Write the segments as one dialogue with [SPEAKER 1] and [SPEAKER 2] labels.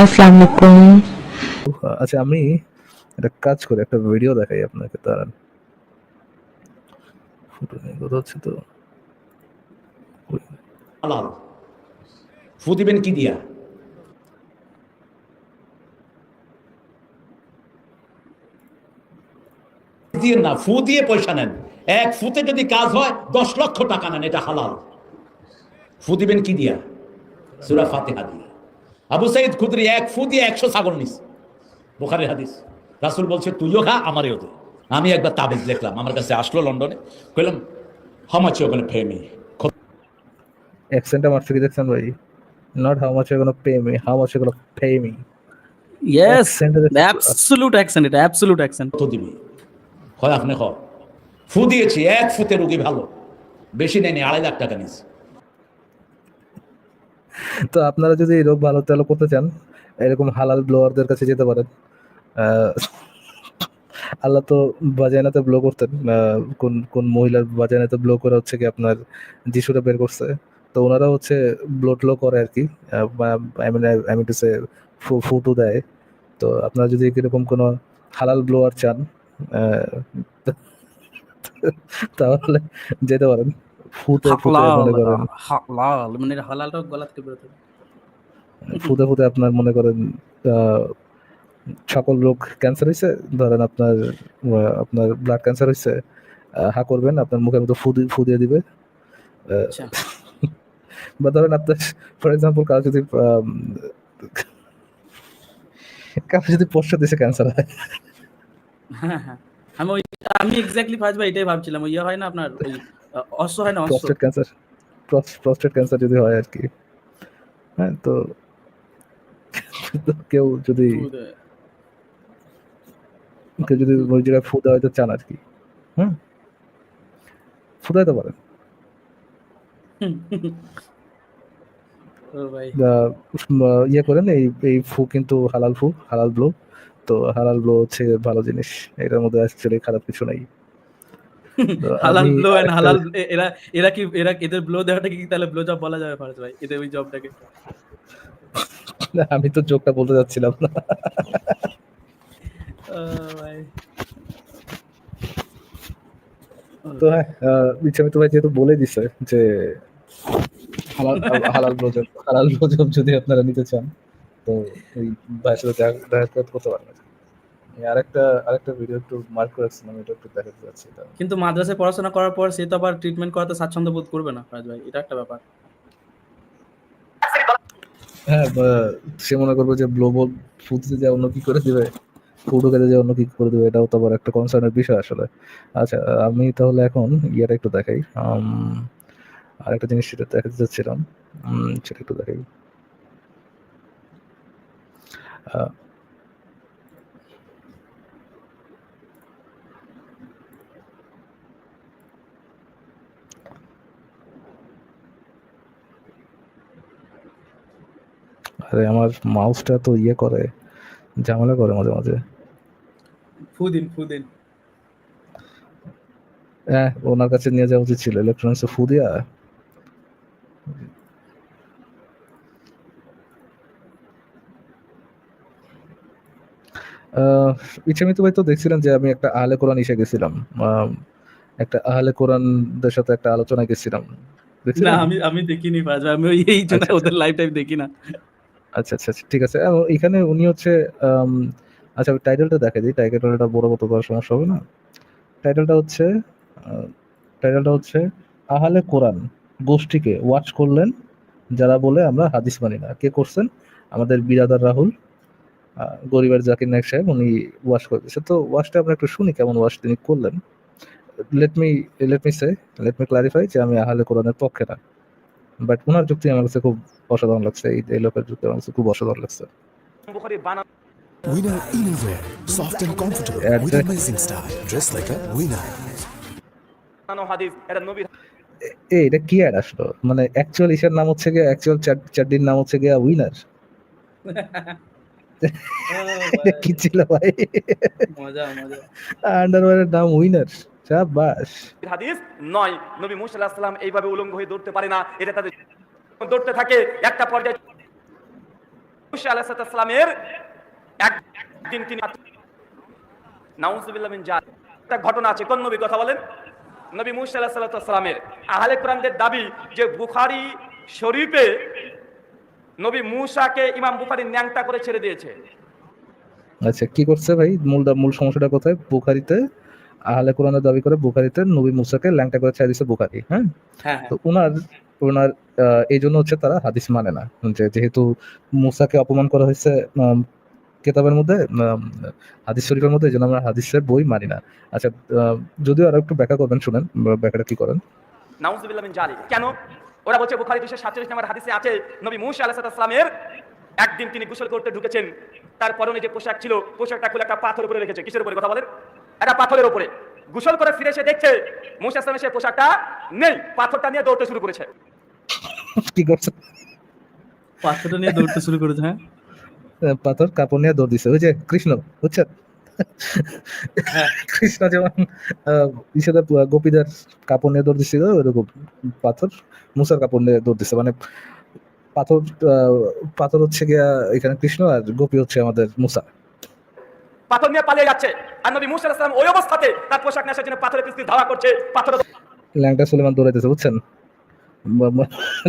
[SPEAKER 1] আসসালামু আলাইকুম
[SPEAKER 2] আচ্ছা আমি একটা কাজ করি একটা ভিডিও দেখাই আপনাকে দাঁড়ান। ফুটো নিয়ে কথা হচ্ছে তো।
[SPEAKER 3] হালাল ফু দিবেন কি দিয়া? দিয়ে না ফু দিয়ে পয়সা নেন। এক ফুতে যদি কাজ হয় দশ লক্ষ টাকা নেন এটা হালাল। ফু দিবেন কি দিয়া? সুরা ফাতেহা দিয়া। আবু সাইদ খুদরি এক ফু দিয়ে একশো ছাগল নিস বোখারের হাদিস। রাসুল বলছে তুইও খা আমারও দে। আমি একবার তাবিজ দেখলাম আমার কাছে আসলো লন্ডনে। কইলাম হামাচি ওখানে ফেমি
[SPEAKER 2] অ্যাকসেন্ট আমার থেকে দেখছেন ভাই? নট হাউ মাচ এগুলো পে মি হাউ মাচ এগুলো pay me
[SPEAKER 4] yes absolute accent এটা অ্যাবসলিউট অ্যাকসেন্ট
[SPEAKER 3] কত দিবি? হয় আপনি খ? ফু দিয়েছি এক ফুতে রুগী ভালো। বেশি নেয়নি আড়াই লাখ টাকা নিয়েছি।
[SPEAKER 2] তো আপনারা যদি এই রোগ ভালো চালু করতে চান, এরকম হালাল ব্লোয়ারদের কাছে যেতে পারেন। আল্লাহ তো বাজাইনাতে ব্লো করতেন। কোন কোন মহিলার বাজাইনাতে ব্লো করে হচ্ছে কি আপনার যিশুরা বের করছে? তো ওনারা হচ্ছে ব্লো লো করে আর কি। মিন টু সে ফুটু দেয়। তো আপনারা যদি এরকম কোনো হালাল ব্লোয়ার চান তাহলে যেতে পারেন। ফুটে ফুটে মনে করেন।
[SPEAKER 4] হালাল মানে হালালটা গলা থেকে বেরোতে
[SPEAKER 2] আপনার মনে করেন সকল রোগ ক্যান্সার হয়েছে ধরেন আপনার আপনার ব্লাড ক্যান্সার হয়েছে হা করবেন আপনার মুখের মতো ফু দি- ফু দিয়ে দিবে।
[SPEAKER 4] আচ্ছা।
[SPEAKER 2] বা ধরেন আপনার ফর এক্সাম্পল কারও যদি কারও যদি পোস্ট দিছে ক্যান্সার হয়।
[SPEAKER 4] হ্যাঁ হ্যাঁ। আমি আমি এক্স্যাক্টলি ফার্স্ট ভাই এটাই ভাবছিলাম ইয়ে হয় না আপনার ওই অস্ত্র হয় না
[SPEAKER 2] প্রস্টেট ক্যান্সার প্রস্টেট ক্যান্সার যদি হয় আর কি। হ্যাঁ তো কেউ যদি কেউ যদি ওই জায়গায় হয়তো চান আর কি। হুম ফু দিতে পারেন ইয়ে করেন এই এই ফু কিন্তু হালাল ফু হালাল ব্লো তো হালাল ব্লো হচ্ছে ভালো জিনিস। এটার মধ্যে অ্যাকচুয়ালি খারাপ কিছু নাই।
[SPEAKER 4] হালাল ব্লো এন্ড হালাল এরা এরা কি এরা এদের ব্লো দেওয়াটাকে কি তাহলে ব্লো জব বলা যাবে ফার্স্ট ভাই? এদের ওই জবটাকে
[SPEAKER 2] আমি তো জোকটা বলতে যাচ্ছিলাম না। তো হ্যাঁ ইচ্ছা তো ভাই যেহেতু বলে দিছে যে হালাল হালাল ব্লোজব হালাল ব্লোজব যদি আপনারা নিতে চান তো ওই ভাইয়ের সাথে দেখা- করতে আমি আরেকটা আরেকটা ভিডিও একটু মার্ক করে রাখছিলাম এটা একটু দেখাতে যাচ্ছি
[SPEAKER 4] কিন্তু মাদ্রাসায় পড়াশোনা করার পর সে তো আবার ট্রিটমেন্ট করাতে স্বাচ্ছন্দ্য বোধ করবে না ফার্স্ট ভাই এটা একটা ব্যাপার।
[SPEAKER 2] হ্যাঁ সে মনে করবে যে গ্লোবাল ফুডতে যে অন্য কি করে দিবে? ফুড খেতে যে অন্য কি করে দিবে? এটাও তো আবার একটা কনসার্নের বিষয় আসলে। আচ্ছা আমি তাহলে এখন ইয়েটা একটু দেখাই। উম, আরেকটা জিনিস সেটা দেখাতে চাচ্ছিলাম। সেটা একটু দেখাই। আরে আমার মাউসটা তো ইয়ে করে ঝামেলা করে মাঝে মাঝে।
[SPEAKER 4] ফুদিন ফুদিন।
[SPEAKER 2] হ্যাঁ ওনার কাছে নিয়ে যাওয়া উচিত ছিল ইলেকট্রনিক্স ফু দিয়া আহ, ইচ্ছামিত ভাই তো দেখছিলেন যে আমি একটা আহলে কোরআন ইসে গেছিলাম। একটা আহলে কোরআনদের সাথে একটা আলোচনায় গেছিলাম।
[SPEAKER 4] না আমি আমি দেখিনি আমি ওই এই জন্য
[SPEAKER 2] আচ্ছা,
[SPEAKER 4] ওদের লাইভ টাইম দেখি না।
[SPEAKER 2] আচ্ছা আচ্ছা আচ্ছা, ঠিক আছে। এখানে উনি হচ্ছে আচ্ছা টাইটেলটা দেখে দিই টাইটেলটা বড় মতো করার সমস্যা হবে না। টাইটেলটা হচ্ছে টাইটেলটা হচ্ছে আহলে কোরআন গোষ্ঠীকে ওয়াচ করলেন। যারা বলে আমরা হাদিস মানি না। কে করছেন? আমাদের বিরাদার রাহুল গরিবের জাকির নায়ক সাহেব উনি ওয়াশ করে দিয়েছে তো ওয়াশটা আমরা একটু শুনি কেমন ওয়াশ তিনি করলেন। Let me let me say let me clarify যে আমি আহলে কোরআনের পক্ষে না। বাট ওনার যুক্তি আমার কাছে খুব অসাধারণ লাগছে এই এই লোকের যুক্তি আমার খুব অসাধারণ লাগছে।
[SPEAKER 5] Winner Innerwear. Soft and comfortable
[SPEAKER 2] Yeah,
[SPEAKER 5] with amazing style. Dress like a winner.
[SPEAKER 6] হাদিস এটা
[SPEAKER 2] কি অ্যাড আসলো? মানে অ্যাকচুয়াল ইসের নাম হচ্ছে গিয়ে অ্যাকচুয়াল চাড্ডির নাম হচ্ছে গিয়া উইনার এটা কি ছিল ভাই?
[SPEAKER 4] মজা মজা।
[SPEAKER 2] আন্ডারওয়্যারের নাম উইনার শাবাশ
[SPEAKER 6] হাদিস? নয়। নবী মুসা আলাইহিস সালাম এইভাবে উলঙ্গ হয়ে দৌড়তে পারে না এটা তাদের দৌড়তে থাকে, একটা পর্যায়ে মুসা আলাহিসাল্লামের একদিন তিনি নাউজুবিল্লাহ জাল। একটা ঘটনা আছে, কোন নবী কথা বলেন? নবী মুসা আলাহিসাল্লামের আহলে কোরআনদের দাবি যে বুখারি শরীফে নবী মুসাকে ইমাম বুখারি ন্যাংটা করে ছেড়ে দিয়েছে।
[SPEAKER 2] আচ্ছা কি করছে ভাই? মূল মূল সমস্যাটা কোথায়? বুখারিতে আহলে কোরআনের দাবি করে বুখারিতে নবী মুসাকে ল্যাংটা করে ছেড়ে দিছে বুখারি হ্যাঁ?
[SPEAKER 4] হ্যাঁ
[SPEAKER 2] তো ওনার ওনার এই জন্য হচ্ছে তারা হাদিস মানে না। যে যেহেতু মুসাকে অপমান করা হয়েছে কেতাবের মধ্যে হাদিস শরীফের মধ্যে এই জন্য আমরা হাদিসের বই মানি না। আচ্ছা যদিও আর একটু ব্যাখ্যা করবেন শুনেন ব্যাখ্যাটা কি করেন?
[SPEAKER 6] নাউজুবিল্লাহ মিন জালিক। কেন? ওরা বলছে বুখারী 247 নম্বর হাদিসে আছে নবী মুসা আলাইহিস সালামের একদিন তিনি গোসল করতে ঢুকেছেন তার পরনে যে পোশাক ছিল পোশাকটা খুলে একটা পাথর উপরে রেখেছে। কিসের উপরে? কথা বলেন। একটা পাথরের উপরে। গোসল করে ফিরে এসে দেখছে মুসা সেই পোশাকটা নেই পাথরটা নিয়ে দৌড়তে শুরু করেছে।
[SPEAKER 2] কি করছে?
[SPEAKER 4] পাথরটা নিয়ে দৌড়তে শুরু করেছে হ্যাঁ?
[SPEAKER 2] পাথর কাপড় নিয়ে দৌড় দিছে। ওই যে কৃষ্ণ বুঝছেন? কৃষ্ণ যেমন আহ, গোপীদের কাপড় নিয়ে দৌড় দিছিল ওইরকম পাথর মুসার কাপড় নিয়ে দৌড় দিছে। মানে পাথর আহ, পাথর হচ্ছে গিয়া এখানে কৃষ্ণ আর গোপী হচ্ছে আমাদের মুসা।
[SPEAKER 6] পাথর নিয়ে পালিয়ে যাচ্ছে। আর নবী মুসা আলাইহিস সালাম ওই অবস্থাতে তার পোশাক নেশার জন্য পাথরের পিছনে ধাওয়া করছে পাথর
[SPEAKER 2] ল্যাংটা সুলেমান দৌড়াইতেছে বুঝছেন?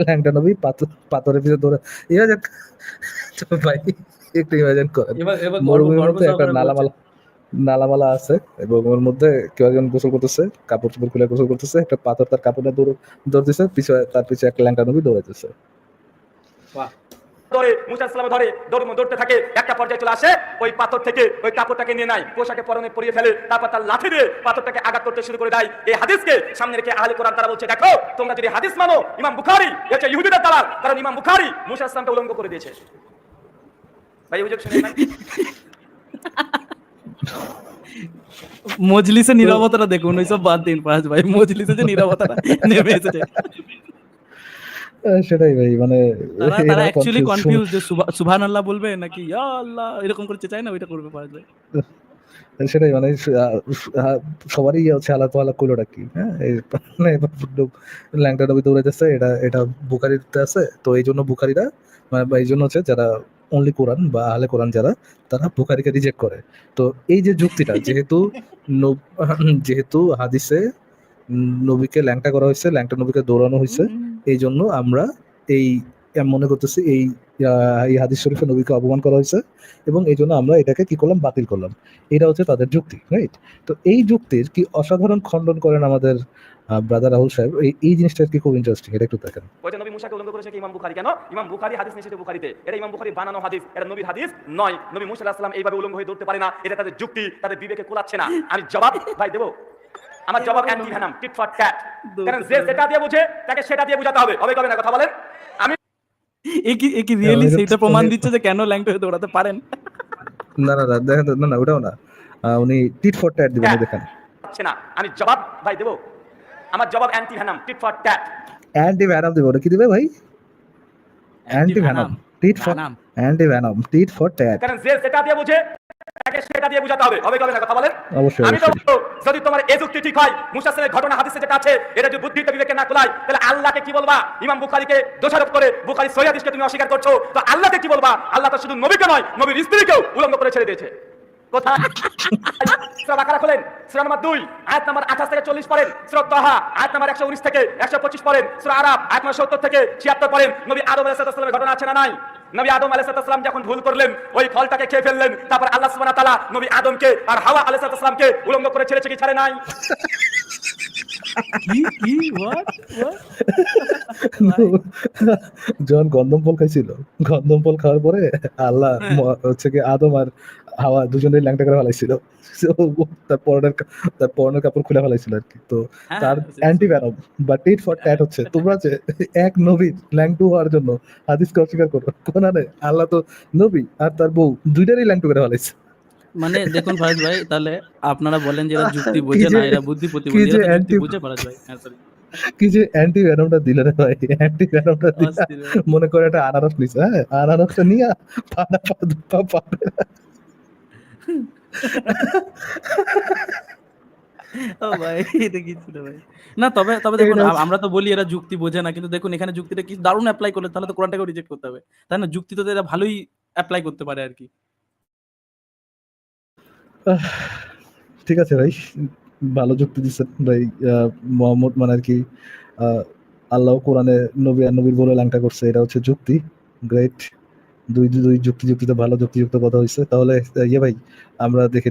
[SPEAKER 2] ল্যাংটা নবী পাথর পাথরের পিছনে দৌড়ে ইমাজিন ভাই একটু ইমাজিন করেন।
[SPEAKER 4] এবার এবার গর্ব
[SPEAKER 2] মরুভূমির মধ্যে একটা। নালামালা নালামালা আছে এবং ওর মধ্যে কেউ একজন গোসল করতেছে কাপড় চোপড় খুলে গোসল করতেছে একটা পাথর তার কাপড়ে দৌড় দৌড়তেছে পিছনে তার পিছনে একটা ল্যাংটা নবী দৌড়াইতেছে।
[SPEAKER 4] বাহ।
[SPEAKER 6] ধরে, মুসা ধরে, দৌড় দৌড়তে থাকে, একটা পর্যায়ে চলে আসে, ওই পাথর থেকে ওই কাপড়টাকে নিয়ে নেয়, পোশাকে পরনে পরিয়ে ফেলে, তারপর তার লাঠি দিয়ে পাথরটাকে আঘাত করতে শুরু করে দেয়। এই হাদিসকে সামনে রেখে আহলে কোরআন তারা বলছে, দেখো, তোমরা যদি হাদিস মানো, ইমাম বুখারি, এ হচ্ছে ইহুদিদের দালাল, কারণ ইমাম বুখারি মুসা ইসলামকে উলঙ্গ করে দিয়েছে। ভাই অভিযোগ নাই?
[SPEAKER 4] মজলিসে নিরবতাটা দেখুন, ওইসব বাদ দিন পাঁচ ভাই। মজলিসে যে নিরবতাটা নেমে এসেছে।
[SPEAKER 2] সেটাই ভাই মানে
[SPEAKER 4] তারা অ্যাকচুয়ালি কনফিউজ যে বলবে নাকি ইয়া আল্লাহ এরকম করতে চায় না? ওইটা করবে
[SPEAKER 2] সেটাই মানে সবারই ইয়ে হচ্ছে আলাদা আলাদা কি হ্যাঁ? এই মানে ল্যাংটা নবী দৌড়াইতেছে এটা এটা বুখারিতে আছে তো এই জন্য বুখারিরা মানে এই জন্য হচ্ছে যারা অনলি কোরআন বা আহলে কোরআন যারা তারা বুখারিকে রিজেক্ট করে। তো এই যে যুক্তিটা যেহেতু যেহেতু হাদিসে নবীকে ল্যাংটা করা হয়েছে ল্যাংটা নবীকে দৌড়ানো হয়েছে এই জন্য আমরা এই মনে করতেছি এই এই হাদিস শরীফে নবীকে অপমান করা হয়েছে এবং এই জন্য আমরা এটাকে কি করলাম? বাতিল করলাম। এটা হচ্ছে তাদের যুক্তি রাইট তো এই যুক্তির কি অসাধারণ খণ্ডন করেন আমাদের ব্রাদার রাহুল সাহেব? এই এই জিনিসটা কি খুব ইন্টারেস্টিং এটা একটু দেখেন।
[SPEAKER 6] যে নবী মুসাকে উলঙ্গ করেছে কি ইমাম বুখারী? কেন? ইমাম বুখারী হাদিস নিষেধ বুখারীতে। এটা ইমাম বুখারী বানানো হাদিস, এটা নবীর হাদিস নয়। নবী মুসা আলাইহিস সালাম এইভাবে হয়ে দৌড়তে পারে না। এটা তাদের যুক্তি, তাদের বিবেকে কোলাচ্ছে না। আমি জবাব ভাই দেবো? আমার জবাব anti venom tit for tat কারণ যে যেটা দিয়ে বুঝে তাকে সেটা দিয়ে বুঝাতে হবে। হবে কবে না কথা বলেন? আমি
[SPEAKER 4] এ কি এ কি রিয়েলি
[SPEAKER 2] তো-
[SPEAKER 4] প্রমাণ দিচ্ছে যে কেন ল্যাংটা হয়ে দৌড়াতে পারেন?
[SPEAKER 2] না না না দেখেন না না ওটাও না। উনি টিট ফর ট্যাট দিবেন দেখেন।
[SPEAKER 6] পাচ্ছে না। আমি জবাব ভাই দেব? আমার জবাব anti venom tit for cat
[SPEAKER 2] anti venom দিবে ওটা কি দিবে ভাই? Anti venom tit for
[SPEAKER 4] venom.
[SPEAKER 2] Anti venom tit for tat
[SPEAKER 6] কারণ যে যেটা দিয়ে বুঝে তাকে সেটা দিয়ে বুঝাতে হবে। হবে কবে না কথা বলেন?
[SPEAKER 2] অবশ্যই
[SPEAKER 6] আমি তো যদি তোমার এই যুক্তি ঠিক হয় মুসা সালের ঘটনা হাদিসে যেটা আছে এটা যদি বুদ্ধিতে বিবেকে না কুলায় তাহলে আল্লাহকে কি বলবা? ইমাম বুখারীকে দোষারোপ করে বুখারী সহিহ হাদিসকে তুমি অস্বীকার করছ তো আল্লাহকে কি বলবা? আল্লাহ তো শুধু নবীকে নয় নবীর স্ত্রীকেও উলঙ্গ করে ছেড়ে দিয়েছে। কোথায়? সূরা বাকারা খোলেন সূরা নম্বর 2 আয়াত নম্বর 28 থেকে 40 পড়েন সূরা তাহা আয়াত নম্বর 119 থেকে 125 পড়েন সূরা আরাব আয়াত নম্বর 70 থেকে 76 পড়েন নবী আদম আলাইহিস ঘটনা আছে না নাই? নবী আদম আলাইসালাম সালাম যখন ভুল করলেন, ওই ফলটাকে খেয়ে ফেললেন, তারপর আল্লাহ সুবহানাহু তালা নবী আদমকে আর হাওয়া আলাইসালামকে সালামকে উলঙ্গ করে ছেড়েছে কি ছাড়ে নাই?
[SPEAKER 2] যখন গন্ধম ফল খাইছিল। গন্ধম ফল খাওয়ার পরে আল্লাহ হচ্ছে কি আদম আর হাওয়া দুজনেই ল্যাংটা করে ফেলাইছিল। তার পরনের তার পরনের কাপড় খুলে ফেলাইছিল আর কি। তো
[SPEAKER 4] হ্যাঁ,
[SPEAKER 2] তার অ্যান্টি ভ্যানম বা টিট ফর ট্যাট হচ্ছে। তোমরা যে এক নবীর ল্যাংটু হওয়ার জন্য হাদিসকে অস্বীকার করো? কোনানে আল্লাহ তো নবী আর তার বউ দুইটারই ল্যাংটু করে ফেলাইছে।
[SPEAKER 4] মানে দেখুন ফারাজ ভাই তাহলে আপনারা বলেন যে এরা যুক্তি বোঝে না এরা বুদ্ধি প্রতিবন্ধী এরা যুক্তি বুঝে ফারাজ ভাই। হ্যাঁ সরি
[SPEAKER 2] কি যে অ্যান্টি ভ্যানমটা দিলে রে ভাই অ্যান্টি ভ্যানমটা দিলে। মনে করে একটা আনারস নিছে হ্যাঁ আনারসটা নিয়ে পানা পা পা
[SPEAKER 4] ও ভাই এটা কি ছিল ভাই? না তবে তবে দেখুন আমরা তো বলি এরা যুক্তি বোঝে না কিন্তু দেখুন এখানে যুক্তিটা কি দারুণ অ্যাপ্লাই করলে তাহলে তো কোরআনটাকে রিজেক্ট করতে হবে। তাই না? যুক্তি তো এরা ভালোই অ্যাপ্লাই করতে পারে আর কি।
[SPEAKER 2] ঠিক আছে ভাই, ভালো যুক্তি দিচ্ছেন ভাই মোহাম্মদ মানে আর কি আল্লাহ কোরআনে নবী আর নবীর বলে লাংটা করছে, এটা হচ্ছে যুক্তি গ্রেট দুই দুই যুক্তি যুক্তিতে ভালো যুক্তিযুক্ত কথা হয়েছে তাহলে ইয়ে ভাই, আমরা দেখি